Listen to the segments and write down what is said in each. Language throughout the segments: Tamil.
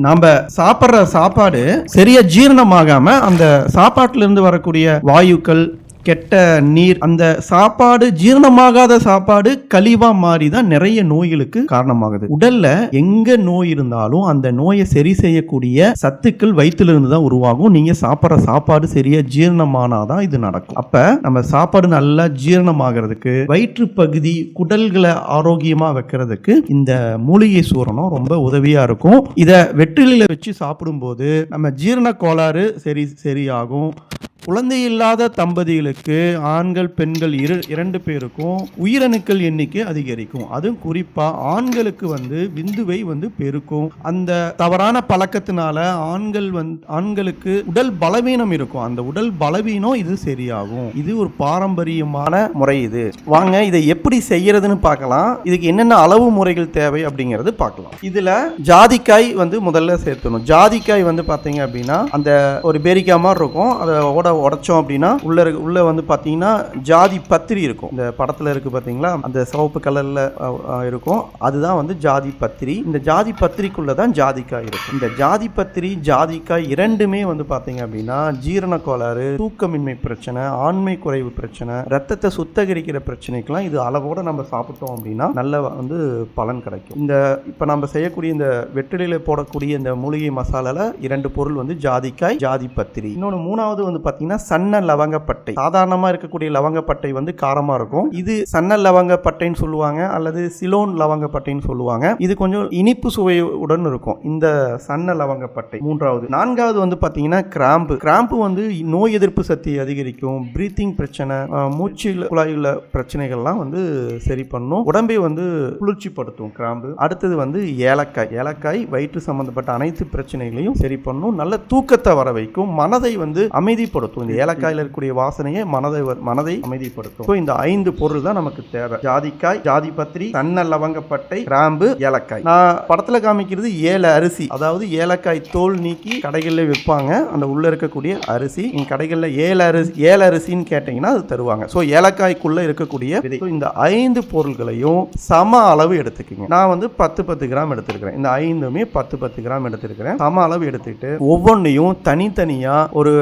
நம்ம சாப்பிட்ற சாப்பாடு சரியா ஜீரணமாகாம அந்த சாப்பாட்டுல இருந்து வரக்கூடிய வாயுக்கள் கெட்ட நீர் அந்த சாப்பாடு ஜீரணமாகாத சாப்பாடு கழிவா மாறி தான் நிறைய நோய்களுக்கு காரணமாகுது. உடல்ல எங்க நோய் இருந்தாலும் அந்த நோயை சரி செய்யக்கூடிய சத்துக்கள் வயிற்றிலிருந்து தான் உருவாகும். நீங்க சாப்பிட்ற சாப்பாடு சரியா ஜீரணமானாதான் இது நடக்கும். அப்ப நம்ம சாப்பாடு நல்லா ஜீரணமாகிறதுக்கு வயிற்று பகுதி குடல்களை ஆரோக்கியமா வைக்கிறதுக்கு இந்த மூலிகை சூரணம் ரொம்ப உதவியா இருக்கும். இதை வெற்றிலையில வச்சு சாப்பிடும்போது நம்ம ஜீரண கோளாறு சரி சரியாகும். குழந்தை இல்லாத தம்பதிகளுக்கு ஆண்கள் பெண்கள் இரு இரண்டு பேருக்கும் உயிரணுக்கள் எண்ணிக்கை அதிகரிக்கும். அதுவும் குறிப்பாக ஆண்களுக்கு வந்து விந்துவை வந்து பெருக்கும். அந்த தவறான பழக்கத்தினால ஆண்கள் வந்து ஆண்களுக்கு உடல் பலவீனம் இருக்கும். அந்த உடல் பலவீனம் இது சரியாகும். இது ஒரு பாரம்பரியமான முறை இது. வாங்க இதை எப்படி செய்யறதுன்னு பார்க்கலாம். இதுக்கு என்னென்ன அளவு முறைகள் தேவை அப்படிங்கிறது பார்க்கலாம். இதுல ஜாதிக்காய் வந்து முதல்ல சேர்த்தணும். ஜாதிக்காய் வந்து பார்த்தீங்க அப்படின்னா அந்த ஒரு பேரிக்காய் மாதிரி இருக்கும். அதை ஓட உடைச்சோம் அப்படின்னா உள்ள இருக்க- உள்ள வந்து பார்த்தீங்கன்னா ஜாதி பத்திரி இருக்கும். இந்த படத்துல இருக்கு பார்த்தீங்களா அந்த சிவப்பு கலர்ல இருக்கும். அதுதான் வந்து ஜாதி பத்திரி. இந்த ஜாதி பத்திரிக்குள்ள தான் ஜாதிக்காய் இருக்கும். இந்த ஜாதி பத்திரி ஜாதிக்காய் இரண்டுமே வந்து பார்த்தீங்க அப்படின்னா ஜீரண கோளாறு தூக்கமின்மை பிரச்சனை ஆண்மை குறைவு பிரச்சனை ரத்தத்தை சுத்தகரிக்கிற பிரச்சனைக்கெல்லாம் இது அளவோட நம்ம சாப்பிட்டோம் அப்படின்னா நல்ல வந்து பலன் கிடைக்கும். இந்த இப்போ நம்ம செய்யக்கூடிய இந்த வெற்றிலையில் போடக்கூடிய இந்த மூலிகை மசாலால இரண்டு பொருள் வந்து ஜாதிக்காய் ஜாதி பத்திரி. இன்னொன்று மூணாவது வந்து பார்த்தீங்கன்னா சன்ன லவங்கப்பட்டை. சாதாரணமாக இருக்கக்கூடிய லவங்கப்பட்டை வந்து காரமாக இருக்கும். இது சன்ன லவங்கப்பட்டைன்னு சொல்லுவாங்க அல்லது சிலோன் லவங்கப்பட்டைன்னு சொல்லுவாங்க. இது கொஞ்சம் இனிப்பு சுவையுடன் இருக்கும். இந்த சன்ன லவங்கப்பட்டை. மூன்றாவது. நான்காவது வந்து பார்த்தீங்கன்னா கிராம்பு. கிராம்பு வந்து நோய் எதிர்ப்பு சக்தி அதிகரிக்கும். பிரீத்திங் பிரச்சனை அஹ், மூச்சு குழாயில் பிரச்சனைகள்லாம் வந்து சரி பண்ணும். உடம்பை வந்து குளிர்ச்சிப்படுத்தும் கிராம்பு. அடுத்தது வந்து ஏலக்காய். ஏலக்காய் வயிற்று சம்பந்தப்பட்ட அனைத்து பிரச்சனைகளையும் சரி பண்ணும். நல்ல தூக்கத்தை வர வைக்கும். மனதை வந்து அமைதிப்படுத்தும். இந்த ஏலக்காயில் இருக்கக்கூடிய வாசனையை மனதை மனதை அமைதிப்படுத்தும். ஸோ இந்த ஐந்து பொருள் தான் நமக்கு தேவை. ஜாதிக்காய் ஜாதி பத்திரி சன்ன லவங்கப்பட்டை கிராம்பு ஏலக்காய். நான் படத்தில் காமிக்கிறது ஏழு அரிசி. அதாவது ஏலக்காய் தோல் நீக்கி கடைகளில் விற்பாங்க. அந்த உள்ள இருக்கக்கூடிய அரிசி. நீங்க கடைகளில் ஏழு அரிசி ஏழு அரிசின்னு கேட்டீங்கன்னா அது தருவாங்க. ஸோ ஏலக்காய்க்குள்ள இருக்கக்கூடிய விதை. இந்த ஐந்து பொருள்களையும் சம அளவு எடுத்துக்கோங்க. நான் வந்து பத்து பத்து கிராம் எடுத்திருக்கிறேன். இந்த ஐந்துமே பத்து பத்து கிராம் எடுத்திருக்கிறேன். சம அளவு எடுத்துக்கிட்டு ஒவ்வொன்றையும் தனித்தனியாக ஒரு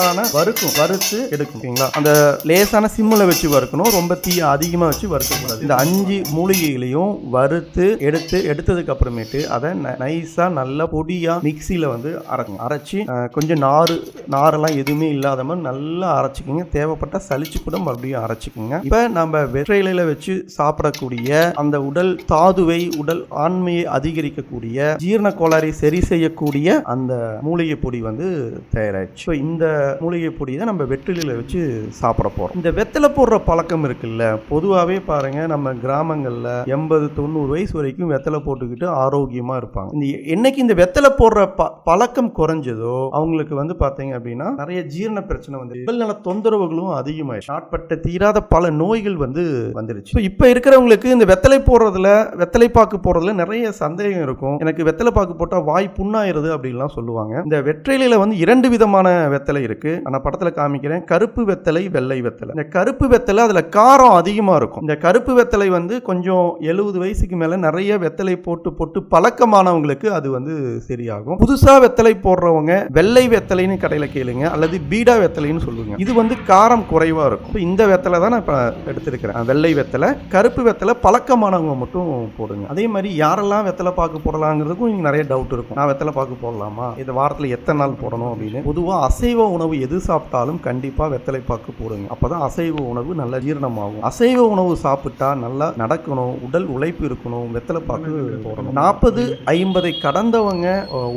லேசான வறுக்கும் வறுத்து எடுக்கும் ஓகேங்களா? அந்த லேசான சிம்மில் வச்சு வறுக்கணும். ரொம்ப தீ அதிகமாக வச்சு வறுக்கக்கூடாது. இந்த அஞ்சு மூலிகைகளையும் வறுத்து எடுத்து எடுத்ததுக்கு அப்புறமேட்டு அதை நைஸாக நல்லா பொடியா மிக்சியில் வந்து அரைக்கணும். அரைச்சி கொஞ்சம் நாறு நாரெல்லாம் எதுவுமே இல்லாத மாதிரி நல்லா அரைச்சிக்கோங்க. தேவைப்பட்ட சலிச்சு கூட மறுபடியும் அரைச்சிக்கோங்க. இப்போ நம்ம வெற்றிலையில் வச்சு சாப்பிடக்கூடிய அந்த உடல் தாதுவை உடல் ஆண்மையை அதிகரிக்கக்கூடிய ஜீரண கோளாறை சரி செய்யக்கூடிய அந்த மூலிகை பொடி வந்து தயாராச்சு ஸோ இந்த மூலிகை பொடி தான் நம்ம வெற்றிலையில் வச்சு சாப்பிட போகிறோம் இந்த வெத்தலை போடுற பழக்கம் இருக்குல்ல பொதுவாகவே பாருங்க நம்ம கிராமங்களில் எண்பது தொண்ணூறு வயசு வரைக்கும் வெத்தலை போட்டுக்கிட்டு ஆரோக்கியமாக இருப்பாங்க. இந்த என்னைக்கு இந்த வெத்தலை போடுற ப- பழக்கம் குறைஞ்சதோ அவங்களுக்கு வந்து பார்த்தீங்க அப்படின்னா நிறைய ஜீரண பிரச்சனை வந்து உடல்நல தொந்தரவுகளும் அதிகமாயிடுச்சு. நாட்பட்ட தீராத பல நோய்கள் வந்து வந்துருச்சு. இப்போ இப்போ இருக்கிறவங்களுக்கு இந்த வெத்தலை போடுறதுல வெத்தலை பாக்கு போடுறதுல நிறைய சந்தேகம் இருக்கும். எனக்கு வெத்தலை பாக்கு போட்டால் வாய் புண்ணாயிருது அப்படின்லாம் சொல்லுவாங்க. இந்த வெற்றிலையில் வந்து இரண்டு விதமான வெத்தலை இருக்கு. நான் படத்தில் காமிக்கிறேன். கருப்பு வெத்தலை வெள்ளை வெத்தலை. இந்த கருப்பு வெத்தலை அதில் காரம் அதிகமாக இருக்கும். இந்த கருப்பு வெத்தலை வந்து கொஞ்சம் எழுபது வயசுக்கு மேலே நிறைய வெத்தலை போட்டு போட்டு பழக்கமானவங்களுக்கு அது வந்து சரியாகும். புதுசாக வெத்தலை போடுறவங்க வெள்ளை வெத்தலைன்னு கடையில் கேளுங்க. அல்லது பீடா வெத்தலைன்னு சொல்லுங்க. இது வந்து காரம் குறைவாக இருக்கும். இந்த வெத்தலை தான் நான் இப்போ எடுத்திருக்கிறேன். வெள்ளை வெத்தலை கருப்பு வெத்தலை பழக்கமானவங்க மட்டும் போடுங்க. அதே மாதிரி யாரெல்லாம் வெத்தலை பாக்கு போடலாங்கிறதுக்கும் இங்கே நிறைய டவுட் இருக்கும். நான் வெத்தலை பாக்கு போடலாமா? இந்த வாரத்தில் எத்தனை நாள் போடணும் அப்படின்னு. பொதுவாக அசைவ உணவு எது சாப்பிட்டாலும் கண்டிப்பாக வெத்தலை பாக்கு போடுங்க. அப்பதான் அசைவ உணவு நல்ல ஜீரணமாகும். அசைவ உணவு சாப்பிட்டா நல்லா நடக்கணும் உடல் உழைப்பு இருக்கணும் வெத்தலை பாக்கு போடணும். நாற்பது ஐம்பதை கடந்தவங்க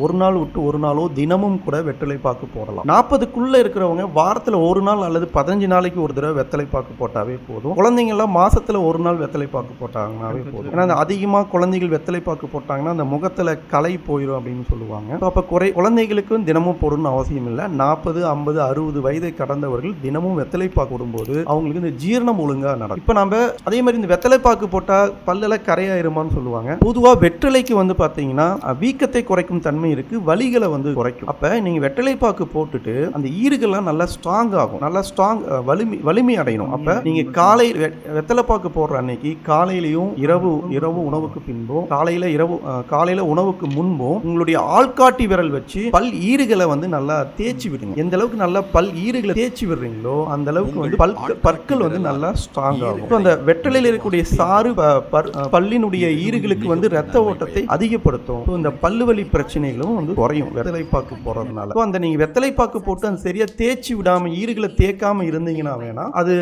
ஒரு நாள் விட்டு ஒரு நாளோ தினமும் கூட வெத்தலை பாக்கு போடலாம். நாற்பதுக்குள்ள இருக்கிறவங்க வாரத்தில் ஒரு நாள் அல்லது பதினஞ்சு நாளைக்கு ஒரு தடவை வெத்தலை பாக்கு போட்டாவே போதும். குழந்தைங்க எல்லாம் மாசத்துல ஒரு நாள் வெத்தலை பாக்கு போட்டாங்கன்னாவே போதும். ஏன்னா அதிகமாக குழந்தைகள் வெத்தலை பாக்கு போட்டாங்கன்னா அந்த முகத்துல களை போயிடும் அப்படின்னு சொல்லுவாங்க. அப்ப குறை குழந்தைகளுக்கும் தினமும் போடணும்னு அவசியம் இல்லை. நாற்பது ஐம்பது அறுபது வயதை கடந்தவர்கள் தினமும் வெத்தலைப்பாக்கு விடும்போது அவங்களுக்கு இந்த ஜீரணம் ஒழுங்கா நடக்கும். இப்போ நம்ம அதே மாதிரி இந்த வெத்தலைப்பாக்கு போட்டால் பல்லெல்லாம் கரையாயிருமான்னு சொல்லுவாங்க. பொதுவாக வெற்றிலைக்கு வந்து பார்த்தீங்கன்னா வீக்கத்தை குறைக்கும் தன்மை இருக்கு வலிகளை வந்து குறைக்கும். அப்போ நீங்க வெற்றிலைப்பாக்கு போட்டுட்டு அந்த ஈறுகள்லாம் நல்லா ஸ்ட்ராங் ஆகும். நல்லா ஸ்ட்ராங் வலிமை வலிமை அடையணும். அப்போ நீங்க காலை வெ- வெத்தலைப்பாக்கு போடுற அன்னைக்கு காலையிலையும் இரவு இரவு உணவுக்கு பின்பும் காலையில இரவு காலையில் காலையில உணவுக்கு முன்பும் உங்களுடைய ஆள்காட்டி விரல் வச்சு பல் ஈறுகளை வந்து நல்லா தேய்ச்சி விடுங்க. எந்த அளவுக்கு நல்லா பல் ஈறுகளை தேய்ச்சி விடுறீங்களோ அந்த அளவுக்கு வந்து பல் பற்கள் வந்து நல்லா ஸ்ட்ராங் ஆகும். அந்த வெற்றலையில் இருக்கக்கூடிய சாறு பல்லினுடைய ஈறுகளுக்கு வந்து ரத்த ஓட்டத்தை அதிகப்படுத்தும். இந்த பல்லு வலி பிரச்சனைகளும் வந்து குறையும் வெத்தலைப்பாக்கு போடுறதுனால இப்போ அந்த நீங்க வெத்தலைப்பாக்கு போட்டு அந்த சரியா தேய்ச்சி விடாம ஈறுகளை தேய்க்காம இருந்தீங்கன்னா வேணா அது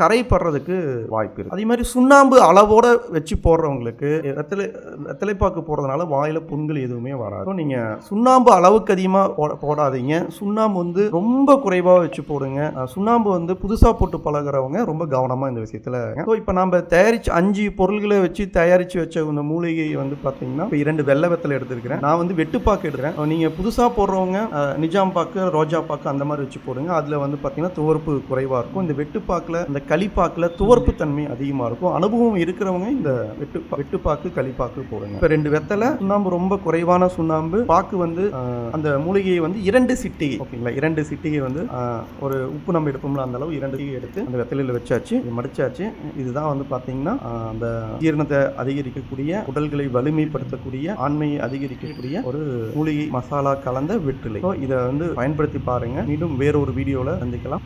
கரைப்படுறதுக்கு வாய்ப்பு இருக்கு. அதே மாதிரி சுண்ணாம்பு அளவோட வச்சு போடுறவங்களுக்கு வெத்தலை வெத்தலைப்பாக்கு போடுறதுனால வாயில புண்கள் எதுவுமே வராது. நீங்க சுண்ணாம்பு அளவுக்கு அதிகமா போட- போடாதீங்க. சுண்ணாம்பு வந்து ரொம்ப குறைவாக வச்சு போடுங்க. சுண்ணாம்பு வந்து புதுசாக போட்டு பழகுறவங்க ரொம்ப கவனமாக இந்த விஷயத்தில் ஸோ இப்போ நம்ம தயாரித்து அஞ்சு பொருள்களை வச்சு தயாரித்து வச்ச இந்த மூலிகை வந்து பார்த்தீங்கன்னா இப்போ இரண்டு வெள்ளை வெத்தலை எடுத்துருக்கிறேன். நான் வந்து வெட்டுப்பாக்கு எடுக்கிறேன். நீங்கள் புதுசாக போடுறவங்க நிஜாம் பாக்கு ரோஜா பாக்கு அந்த மாதிரி வச்சு போடுங்க. அதில் வந்து பார்த்தீங்கன்னா துவர்ப்பு குறைவாக இருக்கும். இந்த வெட்டுப்பாக்கில் இந்த களிப்பாக்கில் துவர்ப்பு தன்மை அதிகமாக இருக்கும். அனுபவம் இருக்கிறவங்க இந்த வெட்டு வெட்டுப்பாக்கு களிப்பாக்கு போடுங்க. இப்போ ரெண்டு வெத்தலை சுண்ணாம்பு ரொம்ப குறைவான சுண்ணாம்பு. பாக்கு வந்து அந்த மூலிகையை வந்து இரண்டு சிட்டிகை ஓகேங்களா? இரண்டு சிட்டிகை வந்து ஒரு உப்பு நம்ம எடுப்போம்ல அந்த அளவு இரண்டு எடுத்து அந்த வெத்தலையில் வச்சாச்சு மடிச்சாச்சு. இதுதான் வந்து பார்த்தீங்கன்னா அந்த ஜீரணத்தை அதிகரிக்கக்கூடிய உடல்களை வலிமைப்படுத்தக்கூடிய ஆண்மையை அதிகரிக்கக்கூடிய ஒரு மூலிகை மசாலா கலந்த வெற்றிலை. ஸோ இதை வந்து பயன்படுத்தி பாருங்க. மீண்டும் வேறொரு வீடியோவில் சந்திக்கலாம்.